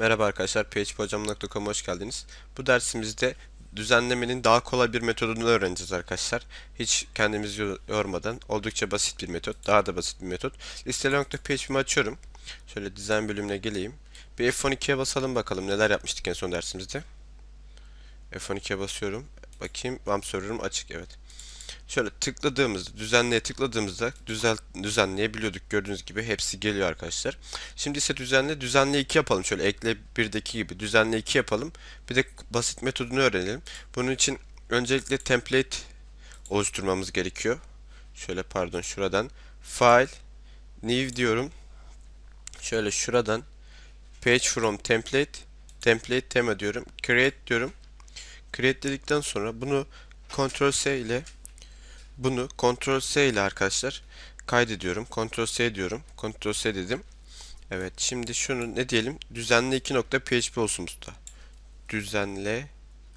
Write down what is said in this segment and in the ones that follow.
Merhaba arkadaşlar, phphocam.com'a hoş geldiniz. Bu dersimizde düzenlemenin daha kolay bir metodunu öğreneceğiz arkadaşlar. Hiç kendimizi yor- yormadan oldukça basit bir metot, daha da basit bir metot. Listele.php'mi açıyorum. Şöyle dizayn bölümüne geleyim. Bir F12'ye basalım bakalım neler yapmıştık en son dersimizde. F12'ye basıyorum. Bakayım, RAM server'ım açık, evet. Şöyle tıkladığımızda, düzenleye tıkladığımızda düzel, düzenleyebiliyorduk. Gördüğünüz gibi hepsi geliyor arkadaşlar. Şimdi ise düzenle, düzenle 2 yapalım. Şöyle ekle 1'deki gibi düzenle 2 yapalım. Bir de basit metodunu öğrenelim. Bunun için öncelikle template oluşturmamız gerekiyor. Şöyle pardon şuradan file new diyorum. Şöyle şuradan page from template template tema diyorum. Create diyorum. Create dedikten sonra bunu Ctrl S ile bunu Ctrl S ile arkadaşlar kaydediyorum. Ctrl S diyorum. Ctrl S dedim. Evet şimdi şunu ne diyelim? Düzenle 2.php olsun usta. Düzenle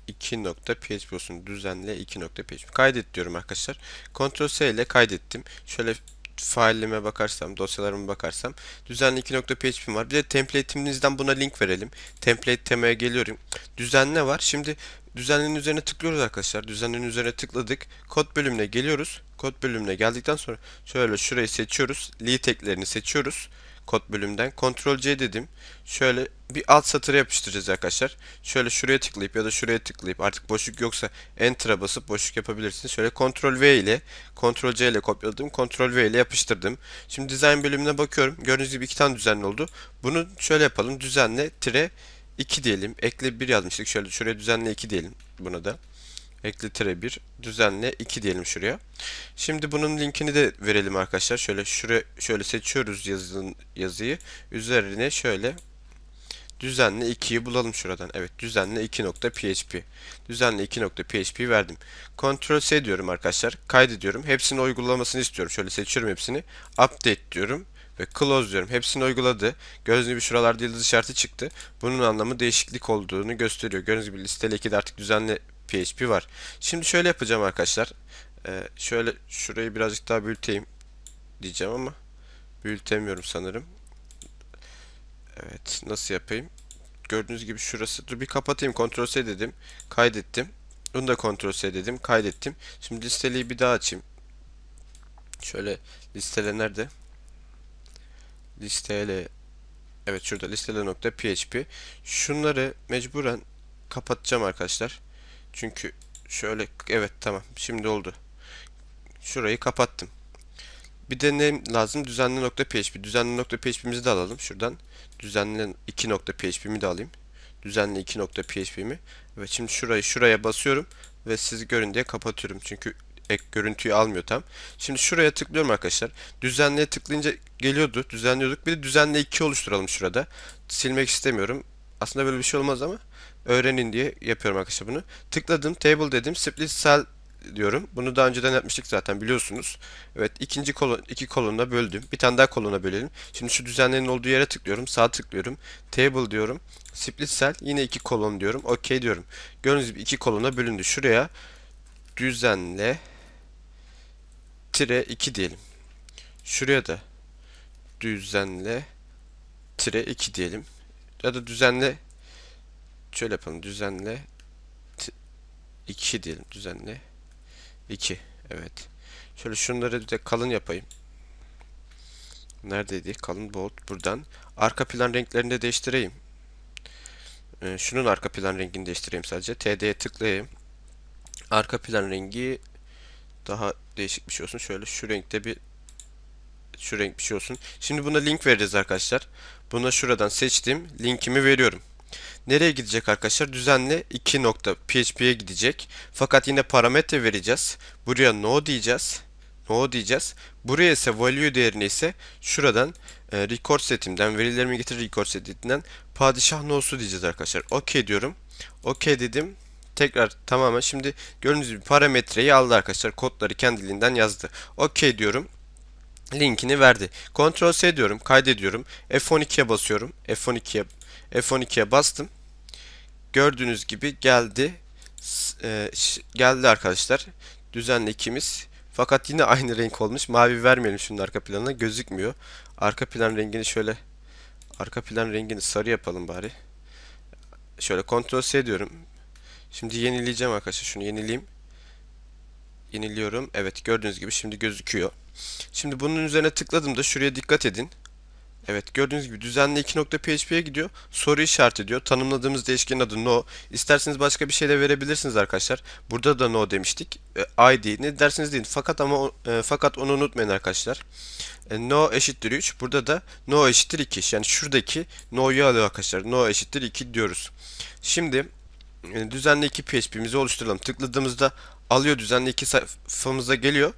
2.php olsun. Düzenle 2.php. Kaydet diyorum arkadaşlar. Ctrl S ile kaydettim. Şöyle failime bakarsam, dosyalarıma bakarsam düzenli 2.php'm var. Bir de template'imizden buna link verelim. Template temaya geliyorum. Düzenle var. Şimdi düzenlenin üzerine tıklıyoruz arkadaşlar. Düzenlenin üzerine tıkladık. Kod bölümüne geliyoruz. Kod bölümüne geldikten sonra şöyle şurayı seçiyoruz. Lead eklerini seçiyoruz. Kod bölümünden. Ctrl C dedim. Şöyle bir alt satıra yapıştıracağız arkadaşlar. Şöyle şuraya tıklayıp ya da şuraya tıklayıp artık boşluk yoksa Enter'a basıp boşluk yapabilirsiniz. Şöyle Ctrl V ile Ctrl C ile kopyaladım. Ctrl V ile yapıştırdım. Şimdi dizayn bölümüne bakıyorum. Gördüğünüz gibi iki tane düzenli oldu. Bunu şöyle yapalım. Düzenle tire 2 diyelim. Ekle 1 yazmıştık. Şöyle şuraya düzenle 2 diyelim buna da. Ekle tire 1 düzenle 2 diyelim şuraya. Şimdi bunun linkini de verelim arkadaşlar. Şöyle şuraya şöyle seçiyoruz yazının yazıyı. Üzerine şöyle düzenle 2'yi bulalım şuradan. Evet düzenle 2.php. Düzenle 2.php verdim. Ctrl S diyorum arkadaşlar. Kaydediyorum. Hepsini uygulamasını istiyorum. Şöyle seçiyorum hepsini. Update diyorum ve close diyorum. Hepsini uyguladı. Gördüğünüz gibi şuralarda yıldız işareti çıktı. Bunun anlamı değişiklik olduğunu gösteriyor. Gördüğünüz gibi listeli 2'de artık düzenli PHP var. Şimdi şöyle yapacağım arkadaşlar. Ee, şöyle şurayı birazcık daha büyüteyim diyeceğim ama büyütemiyorum sanırım. Evet nasıl yapayım? Gördüğünüz gibi şurası. Dur bir kapatayım. Ctrl S dedim. Kaydettim. Bunu da Ctrl S dedim. Kaydettim. Şimdi listeliği bir daha açayım. Şöyle listeler nerede? Listele Evet şurada listele.php Şunları mecburen kapatacağım arkadaşlar. Çünkü şöyle evet tamam şimdi oldu. Şurayı kapattım. Bir de ne lazım? Düzenli nokta de alalım şuradan. Düzenli 2 nokta PHP'mi de alayım. Düzenli 2 nokta. Evet şimdi şurayı şuraya basıyorum ve sizi görün diye kapatıyorum. Çünkü ek görüntüyü almıyor tam. Şimdi şuraya tıklıyorum arkadaşlar. Düzenliye tıklayınca geliyordu. Düzenliyorduk. Bir de düzenli 2 oluşturalım şurada. Silmek istemiyorum. Aslında böyle bir şey olmaz ama öğrenin diye yapıyorum arkadaşlar bunu. Tıkladım. Table dedim. Split cell diyorum. Bunu daha önceden yapmıştık zaten biliyorsunuz. Evet ikinci kolon iki kolona böldüm. Bir tane daha kolona bölelim. Şimdi şu düzenlerin olduğu yere tıklıyorum. Sağ tıklıyorum. Table diyorum. Split cell yine iki kolon diyorum. OK diyorum. Gördüğünüz gibi iki kolona bölündü. Şuraya düzenle tire 2 diyelim. Şuraya da düzenle tire 2 diyelim. Ya da düzenle şöyle yapalım. Düzenle 2 diyelim. Düzenle 2. Evet. Şöyle şunları da kalın yapayım. Neredeydi? Kalın bold buradan. Arka plan renklerini de değiştireyim. Ee, şunun arka plan rengini değiştireyim sadece. TD'ye tıklayayım. Arka plan rengi daha değişik bir şey olsun. Şöyle şu renkte bir şu renk bir şey olsun. Şimdi buna link vereceğiz arkadaşlar. Buna şuradan seçtim. Linkimi veriyorum. Nereye gidecek arkadaşlar? Düzenle 2.php'ye gidecek. Fakat yine parametre vereceğiz. Buraya no diyeceğiz. No diyeceğiz. Buraya ise value değerini ise şuradan e, record setimden verilerimi getir record setinden padişah no'su diyeceğiz arkadaşlar. OK diyorum. OK dedim. Tekrar tamamen şimdi gördüğünüz gibi parametreyi aldı arkadaşlar. Kodları kendiliğinden yazdı. OK diyorum linkini verdi. Ctrl S diyorum, kaydediyorum. F12'ye basıyorum. F12'ye F12'ye bastım. Gördüğünüz gibi geldi. E, geldi arkadaşlar. Düzenli ikimiz. Fakat yine aynı renk olmuş. Mavi vermeyelim şunun arka planına. Gözükmüyor. Arka plan rengini şöyle arka plan rengini sarı yapalım bari. şöyle kontrol C diyorum. Şimdi yenileyeceğim arkadaşlar. Şunu yenileyim. Yeniliyorum. Evet gördüğünüz gibi şimdi gözüküyor. Şimdi bunun üzerine tıkladığımda şuraya dikkat edin. Evet gördüğünüz gibi düzenli 2.php'ye gidiyor. Soru işareti diyor. Tanımladığımız değişkenin adı no. İsterseniz başka bir şey de verebilirsiniz arkadaşlar. Burada da no demiştik. E, id ne dersiniz deyin. Fakat ama e, fakat onu unutmayın arkadaşlar. E, no eşittir 3. Burada da no eşittir 2. Yani şuradaki no'yu alıyor arkadaşlar. No eşittir 2 diyoruz. Şimdi düzenli 2 PHP'mizi oluşturalım. Tıkladığımızda alıyor düzenli 2 sayfamıza geliyor.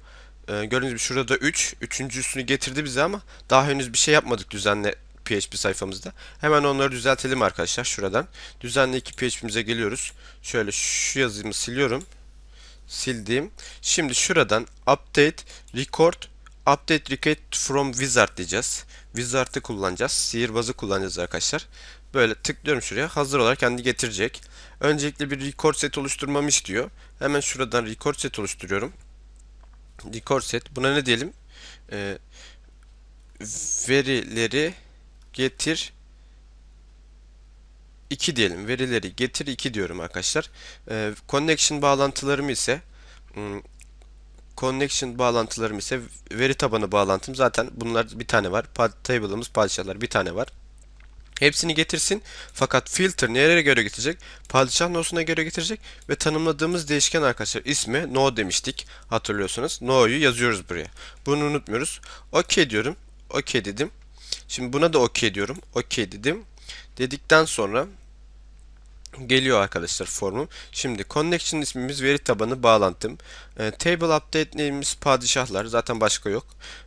Ee, gördüğünüz gibi şurada 3. Üçüncüsünü getirdi bize ama daha henüz bir şey yapmadık düzenli PHP sayfamızda. Hemen onları düzeltelim arkadaşlar şuradan. Düzenli 2 PHP'mize geliyoruz. Şöyle şu yazımı siliyorum. Sildim. Şimdi şuradan update record update record from wizard diyeceğiz. Wizard'ı kullanacağız. Sihirbazı kullanacağız arkadaşlar. Böyle tıklıyorum şuraya. Hazır olarak kendi getirecek. Öncelikle bir record set oluşturmamı istiyor. Hemen şuradan record set oluşturuyorum record set. Buna ne diyelim? Ee, verileri getir 2 diyelim. Verileri getir 2 diyorum arkadaşlar. Ee, connection bağlantılarım ise hmm, connection bağlantılarım ise veri tabanı bağlantım. Zaten bunlar bir tane var. Table'ımız padişahlar bir tane var. Hepsini getirsin. Fakat filter nereye göre getirecek? Padişah nosuna göre getirecek ve tanımladığımız değişken arkadaşlar ismi no demiştik. Hatırlıyorsunuz. No'yu yazıyoruz buraya. Bunu unutmuyoruz. OK diyorum. OK dedim. Şimdi buna da OK diyorum. OK dedim. Dedikten sonra geliyor arkadaşlar formum. Şimdi connection ismimiz veri tabanı bağlantım. E, table update name'imiz padişahlar. Zaten başka yok.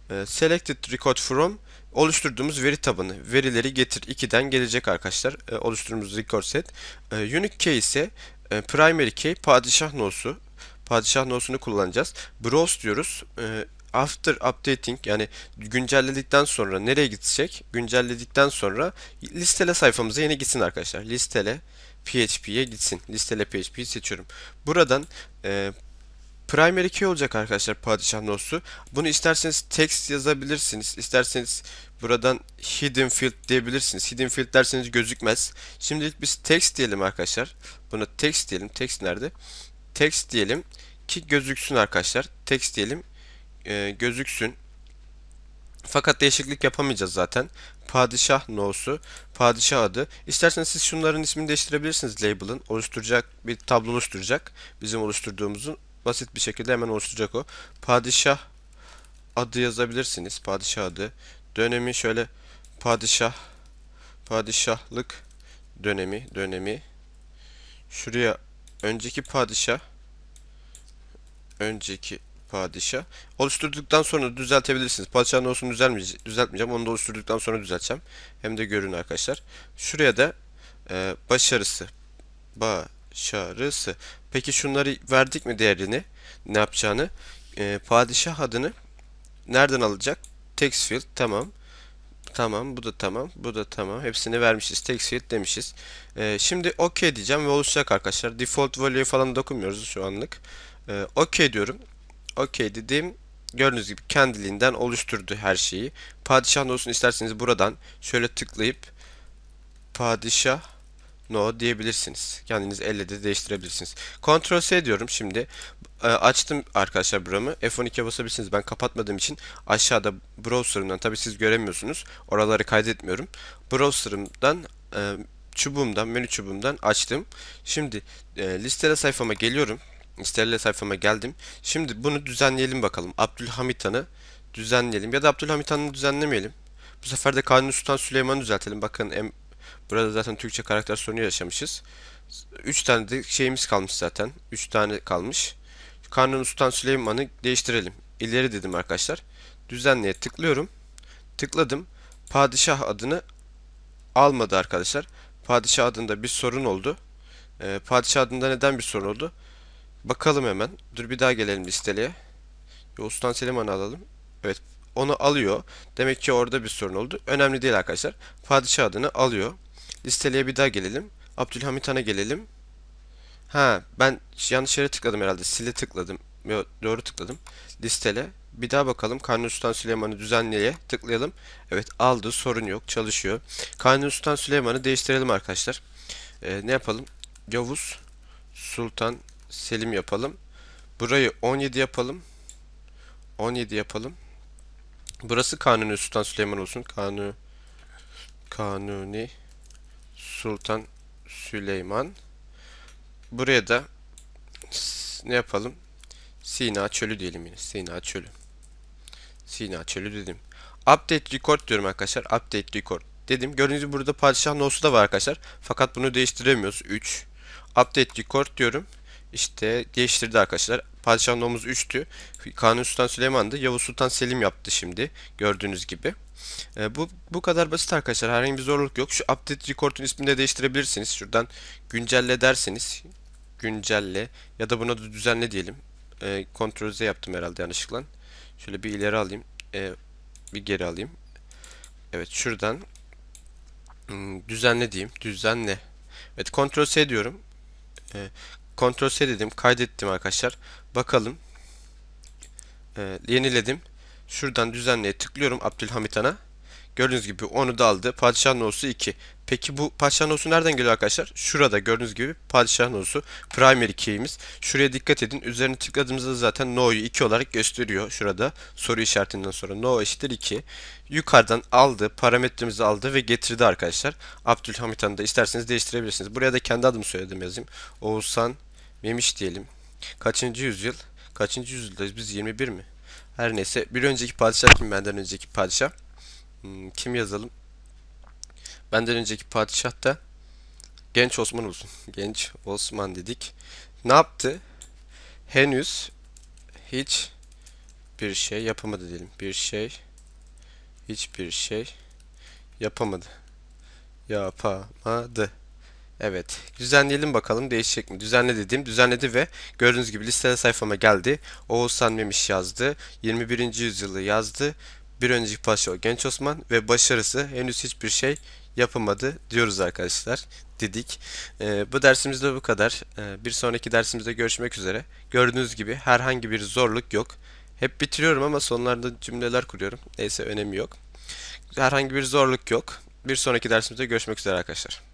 E, selected record from oluşturduğumuz veri tabanı verileri getir 2'den gelecek arkadaşlar e, oluşturduğumuz record set. E, unique key ise e, primary key padişah nosu padişah nosunu kullanacağız. Browse diyoruz. E, after updating yani güncelledikten sonra nereye gidecek? Güncelledikten sonra listele sayfamıza yine gitsin arkadaşlar. Listele PHP'ye gitsin. Listele PHP'yi seçiyorum. Buradan e, primary key olacak arkadaşlar padişah nosu. Bunu isterseniz text yazabilirsiniz. İsterseniz buradan hidden field diyebilirsiniz. Hidden field derseniz gözükmez. Şimdilik biz text diyelim arkadaşlar. Buna text diyelim. Text nerede? Text diyelim ki gözüksün arkadaşlar. Text diyelim e, gözüksün. Fakat değişiklik yapamayacağız zaten. Padişah no'su, padişah adı. İsterseniz siz şunların ismini değiştirebilirsiniz label'ın. Oluşturacak bir tablo oluşturacak. Bizim oluşturduğumuzun basit bir şekilde hemen oluşturacak o. Padişah adı yazabilirsiniz. Padişah adı. Dönemi şöyle padişah padişahlık dönemi dönemi şuraya önceki padişah önceki padişah oluşturduktan sonra düzeltebilirsiniz. Padişahın olsun düzelmeyeceğim, düzeltmeyeceğim. Onu da oluşturduktan sonra düzelteceğim. Hem de görün arkadaşlar. Şuraya da e, başarısı başarısı. Peki şunları verdik mi değerini? Ne yapacağını? E, padişah adını nereden alacak? Text field tamam. Tamam bu da tamam. Bu da tamam. Hepsini vermişiz. Text field demişiz. E, şimdi OK diyeceğim ve oluşacak arkadaşlar. Default value falan dokunmuyoruz şu anlık. E, OK diyorum. OK dedim. Gördüğünüz gibi kendiliğinden oluşturdu her şeyi. Padişah olsun isterseniz buradan şöyle tıklayıp padişah no diyebilirsiniz. Kendiniz elle de değiştirebilirsiniz. Ctrl S diyorum şimdi. E, açtım arkadaşlar buramı. F12'ye basabilirsiniz. Ben kapatmadığım için aşağıda browser'ımdan tabi siz göremiyorsunuz. Oraları kaydetmiyorum. Browser'ımdan e, çubuğumdan, menü çubuğumdan açtım. Şimdi e, listele sayfama geliyorum. Listele sayfama geldim. Şimdi bunu düzenleyelim bakalım. Abdülhamit Han'ı düzenleyelim. Ya da Abdülhamit Han'ı düzenlemeyelim. Bu sefer de Kanuni Sultan Süleyman'ı düzeltelim. Bakın Burada zaten Türkçe karakter sorunu yaşamışız. 3 tane de şeyimiz kalmış zaten. 3 tane kalmış. Kanuni Sultan Süleyman'ı değiştirelim. İleri dedim arkadaşlar. Düzenleye tıklıyorum. Tıkladım. Padişah adını almadı arkadaşlar. Padişah adında bir sorun oldu. Ee, padişah adında neden bir sorun oldu? Bakalım hemen. Dur bir daha gelelim listeliğe. Yavuz Sultan Süleyman'ı alalım. Evet onu alıyor. Demek ki orada bir sorun oldu. Önemli değil arkadaşlar. Padişah adını alıyor. Listeliğe bir daha gelelim. Abdülhamit Han'a gelelim. Ha ben yanlış yere tıkladım herhalde. Sile tıkladım. Yo, doğru tıkladım. Listele. Bir daha bakalım. Kanuni Sultan Süleyman'ı düzenleye tıklayalım. Evet aldı. Sorun yok. Çalışıyor. Kanuni Sultan Süleyman'ı değiştirelim arkadaşlar. Ee, ne yapalım? Yavuz Sultan Selim yapalım. Burayı 17 yapalım. 17 yapalım. Burası Kanuni Sultan Süleyman olsun. Kanuni Kanuni Sultan Süleyman. Buraya da ne yapalım? Sina Çölü diyelim yine. Sina Çölü. Sina Çölü dedim. Update record diyorum arkadaşlar. Update record dedim. Gördüğünüz gibi burada padişah nosu da var arkadaşlar. Fakat bunu değiştiremiyoruz. 3. Update record diyorum. İşte değiştirdi arkadaşlar. Padişah nomuz 3'tü. Kanuni Sultan Süleyman'dı. Yavuz Sultan Selim yaptı şimdi. Gördüğünüz gibi. E, bu bu kadar basit arkadaşlar. Herhangi bir zorluk yok. Şu update record'un ismini de değiştirebilirsiniz. Şuradan güncelle derseniz güncelle ya da buna da düzenle diyelim. E, Ctrl Z yaptım herhalde yanlışlıkla. Şöyle bir ileri alayım. E, bir geri alayım. Evet şuradan hmm, düzenle diyeyim. Düzenle. Evet Ctrl S diyorum. E, Ctrl S dedim. Kaydettim arkadaşlar. Bakalım. E, yeniledim. Şuradan düzenleye tıklıyorum Abdülhamit Han'a. Gördüğünüz gibi onu da aldı. Padişah nosu 2. Peki bu padişah nosu nereden geliyor arkadaşlar? Şurada gördüğünüz gibi padişah nosu primary key'imiz. Şuraya dikkat edin. Üzerine tıkladığımızda zaten no'yu 2 olarak gösteriyor. Şurada soru işaretinden sonra no eşittir 2. Yukarıdan aldı, parametremizi aldı ve getirdi arkadaşlar. Abdülhamit Han'ı da isterseniz değiştirebilirsiniz. Buraya da kendi adımı söyledim yazayım. Oğuzhan Memiş diyelim. Kaçıncı yüzyıl? Kaçıncı yüzyıldayız biz? 21 mi? Her neyse. Bir önceki padişah kim? Benden önceki padişah. Hmm, kim yazalım? Benden önceki padişah da Genç Osman olsun. Genç Osman dedik. Ne yaptı? Henüz hiç bir şey yapamadı diyelim. Bir şey hiçbir şey yapamadı. Yapamadı. Evet. Düzenleyelim bakalım değişecek mi? Düzenle dedim. Düzenledi ve gördüğünüz gibi listede sayfama geldi. Oğuzhan Memiş yazdı. 21. yüzyılı yazdı. Bir önceki padişah Genç Osman ve başarısı henüz hiçbir şey yapamadı diyoruz arkadaşlar dedik. Ee, bu dersimizde bu kadar. Ee, bir sonraki dersimizde görüşmek üzere. Gördüğünüz gibi herhangi bir zorluk yok. Hep bitiriyorum ama sonlarda cümleler kuruyorum. Neyse önemi yok. Herhangi bir zorluk yok. Bir sonraki dersimizde görüşmek üzere arkadaşlar.